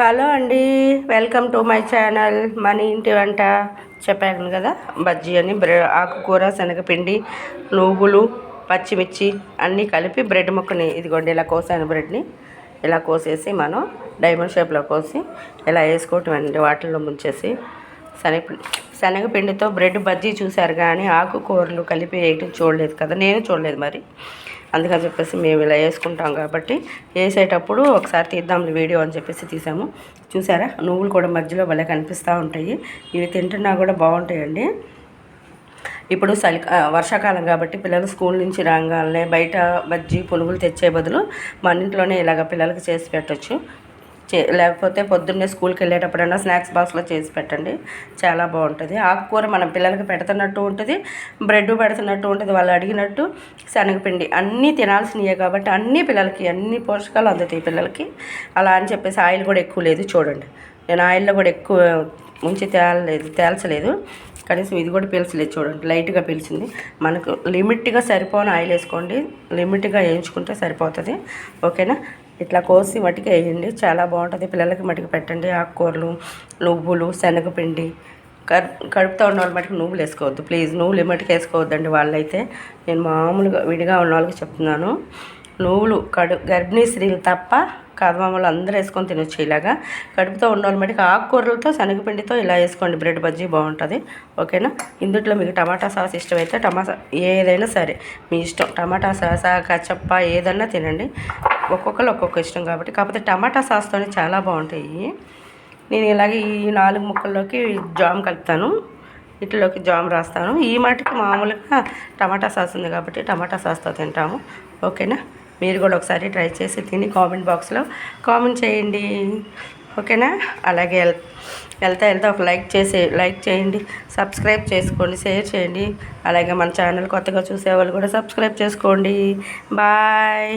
Hello అండి welcome to my channel మన ఇంటి వంట. చెప్పాను కదా బజ్జీ అని బ్రెడ్ ఆకుకూర శనగపిండి నువ్వులు పచ్చిమిర్చి అన్నీ కలిపి బ్రెడ్ ముక్కని ఇదిగోండి ఇలా కోసాను బ్రెడ్ని. ఇలా కోసేసి మనం డైమండ్ షేప్లో కోసి ఇలా వేసుకోవటం అండి వాటిల్లో ముంచేసి. శనగపిండి శనగపిండితో బ్రెడ్ బజ్జీ చూశారు కానీ ఆకుకూరలు కలిపి వేయటం చూడలేదు కదా. నేను చూడలేదు మరి. అందుకని చెప్పేసి మేము ఇలా వేసుకుంటాం కాబట్టి వేసేటప్పుడు ఒకసారి తీద్దాం వీడియో అని చెప్పేసి తీసాము. చూసారా నువ్వులు కూడా మధ్యలో భలే కనిపిస్తూ ఉంటాయి. ఇవి తింటున్నా కూడా బాగుంటాయండి. ఇప్పుడు చలి వర్షాకాలం కాబట్టి పిల్లలు స్కూల్ నుంచి రాగానే బయట బజ్జీ పునుగులు తెచ్చే బదులు మన ఇంట్లోనే ఇలాగ పిల్లలకి చేసి పెట్టచ్చు. చే లేకపోతే పొద్దున్నే స్కూల్కి వెళ్ళేటప్పుడైనా స్నాక్స్ బాక్స్లో చేసి పెట్టండి. చాలా బాగుంటుంది. ఆకుకూర మనం పిల్లలకి పెడుతున్నట్టు ఉంటుంది బ్రెడ్ పెడుతున్నట్టు ఉంటుంది వాళ్ళు అడిగినట్టు శనగపిండి అన్నీ తినాల్సినవే కాబట్టి అన్ని పిల్లలకి అన్ని పోషకాలు అందుతాయి పిల్లలకి. అలా అని చెప్పేసి ఆయిల్ కూడా ఎక్కువ లేదు చూడండి. నేను ఆయిల్లో కూడా ఎక్కువ ఉంచి తేలలేదు తేల్చలేదు. కనీసం ఇది కూడా పీల్చలేదు చూడండి. లైట్గా పీల్చింది. మనకు లిమిట్గా సరిపోని ఆయిల్ వేసుకోండి. లిమిట్గా వేయించుకుంటే సరిపోతుంది. ఓకేనా? ఇట్లా కోసి మట్టికి వేయండి. చాలా బాగుంటుంది. పిల్లలకి మటికి పెట్టండి. ఆకుకూరలు నువ్వులు శనగపిండి కడుపుతో ఉన్న వాళ్ళ మటుకు నువ్వులు వేసుకోవద్దు. ప్లీజ్ నువ్వులు మటుకు వేసుకోవద్దండి వాళ్ళైతే. నేను మామూలుగా విడిగా ఉన్న వాళ్ళకి చెప్తున్నాను. నువ్వులు కడు గర్భిణీ స్త్రీలు తప్ప కదమామలు అందరూ వేసుకొని తినొచ్చు ఇలాగా. కడుపుతో ఉన్నవాళ్ళు మటుకు ఆకుకూరలతో శనగపిండితో ఇలా వేసుకోండి. బ్రెడ్ బజ్జీ బాగుంటుంది. ఓకేనా? ఇందుట్లో మీకు టమాటా సాస్ ఇష్టమైతే టమాటా ఏదైనా సరే మీ ఇష్టం. టమాటా సాస్ కచ్చప్ప ఏదన్నా తినండి. ఒక్కొక్కరు ఒక్కొక్క ఇష్టం కాబట్టి. కాకపోతే టమాటా సాస్తోనే చాలా బాగుంటాయి. నేను ఇలాగే ఈ నాలుగు ముక్కల్లోకి జామ్ కలుపుతాను. ఇట్లోకి జామ్ రాస్తాను. ఈ మటుకు మామూలుగా టమాటా సాస్ ఉంది కాబట్టి టమాటా సాస్తో తింటాము. ఓకేనా? మీరు కూడా ఒకసారి ట్రై చేసి తిని కామెంట్ బాక్స్లో కామెంట్ చేయండి. ఓకేనా? అలాగే వెళ్తా వెళ్తా ఒక లైక్ చేసి లైక్ చేయండి. సబ్స్క్రైబ్ చేసుకోండి షేర్ చేయండి. అలాగే మన ఛానల్ కొత్తగా చూసేవాళ్ళు కూడా సబ్స్క్రైబ్ చేసుకోండి. బాయ్.